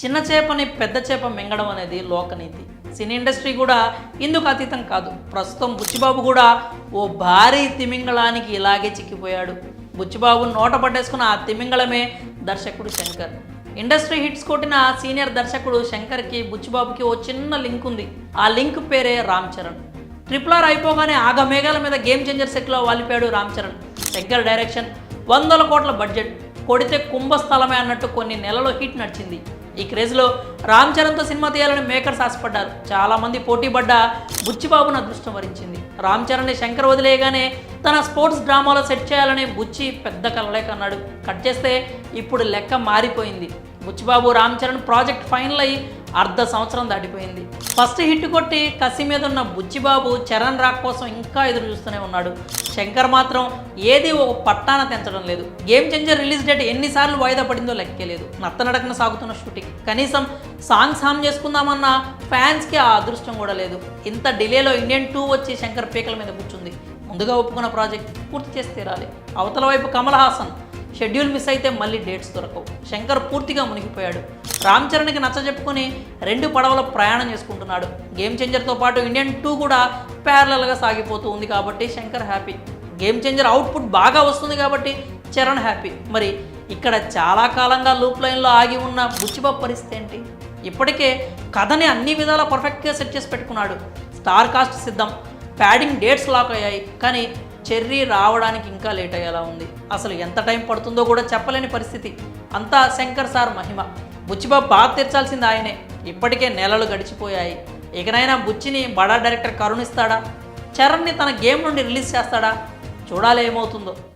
చిన్న చేపని పెద్ద చేప మింగడం అనేది లోకనీతి. సినీ ఇండస్ట్రీ కూడా ఇందుకు అతీతం కాదు. ప్రస్తుతం బుచ్చిబాబు కూడా ఓ భారీ తిమింగళానికి ఇలాగే చిక్కిపోయాడు. బుచ్చిబాబు నోట పట్టేసుకున్న ఆ తిమింగళమే దర్శకుడు శంకర్. ఇండస్ట్రీ హిట్స్ కొట్టిన సీనియర్ దర్శకుడు శంకర్కి బుచ్చిబాబుకి ఓ చిన్న లింక్ ఉంది. ఆ లింక్ పేరే రామ్ చరణ్. ట్రిపుల్ ఆర్ అయిపోగానే ఆగమేఘాల మీద గేమ్ చేంజర్ సెట్లో వాలిపాడు రామ్ చరణ్. శంకర్ డైరెక్షన్ వందల కోట్ల బడ్జెట్ కొడితే కుంభస్థలమే అన్నట్టు కొన్ని నెలలు హిట్ నడిచింది. ఈ క్రేజ్లో రామ్ చరణ్తో సినిమా తీయాలని మేకర్స్ ఆశపడ్డారు. చాలామంది పోటీ పడ్డ బుచ్చిబాబును అదృష్టం వరించింది. రామ్ చరణ్ని శంకర్ వదిలేయగానే తన స్పోర్ట్స్ డ్రామాలో సెట్ చేయాలని బుచ్చి పెద్ద కలలే కన్నాడు. కట్ చేస్తే ఇప్పుడు లెక్క మారిపోయింది. బుచ్చిబాబు రామ్ చరణ్ ప్రాజెక్ట్ ఫైనల్ అయ్యి అర్ధ సంవత్సరం దాటిపోయింది. ఫస్ట్ హిట్ కొట్టి కసి మీద ఉన్న బుచ్చిబాబు చరణ్ రాక్ కోసం ఇంకా ఎదురు చూస్తూనే ఉన్నాడు. శంకర్ మాత్రం ఏది ఒక పట్టాన తెంచడం లేదు. గేమ్ చేంజర్ రిలీజ్ డేట్ ఎన్నిసార్లు వాయిదా పడిందో లెక్కలేదు నత్తనడకన సాగుతున్న షూటింగ్ కనీసం సాంగ్స్ హామ్ చేసుకుందామన్న ఫ్యాన్స్కి ఆ అదృష్టం కూడా లేదు. ఇంత డిలేలో ఇండియన్ టూ వచ్చి శంకర్ పీకల మీద కూర్చుంది. ముందుగా ఒప్పుకున్న ప్రాజెక్ట్ పూర్తి చేసి తీరాలి. అవతల వైపు కమల్ హాసన్ షెడ్యూల్ మిస్ అయితే మళ్ళీ డేట్స్ దొరకవు. శంకర్ పూర్తిగా మునిగిపోయాడు. రామ్ చరణ్కి నచ్చజెప్పుకొని రెండు పడవల ప్రయాణం చేసుకుంటున్నాడు. గేమ్ చేంజర్తో పాటు ఇండియన్ టూ కూడా ప్యారలల్గా సాగిపోతూ ఉంది కాబట్టి Shankar happy game changer output బాగా వస్తుంది కాబట్టి చరణ్ హ్యాపీ మరి ఇక్కడ చాలా కాలంగా లూప్ లైన్లో ఆగి ఉన్న బుచ్చిబాబు పరిస్థితి ఏంటి? ఇప్పటికే కథని అన్ని విధాలా పర్ఫెక్ట్గా సెట్ చేసి పెట్టుకున్నాడు. స్టార్ కాస్ట్ సిద్ధం. ప్యాడింగ్ డేట్స్ లాక్ అయ్యాయి. కానీ చెర్రీ రావడానికి ఇంకా లేట్ అయ్యేలా ఉంది. అసలు ఎంత టైం పడుతుందో కూడా చెప్పలేని పరిస్థితి. అంతా శంకర్ సార్ మహిమ. బుచ్చిబాబు బాగా తీర్చాల్సింది ఆయనే. ఇప్పటికే నెలలు గడిచిపోయాయి. ఇకనైనా బుచ్చిని బడా డైరెక్టర్ కరుణిస్తాడా? చరణ్ని తన గేమ్ నుండి రిలీజ్ చేస్తాడా? చూడాలి ఏమవుతుందో.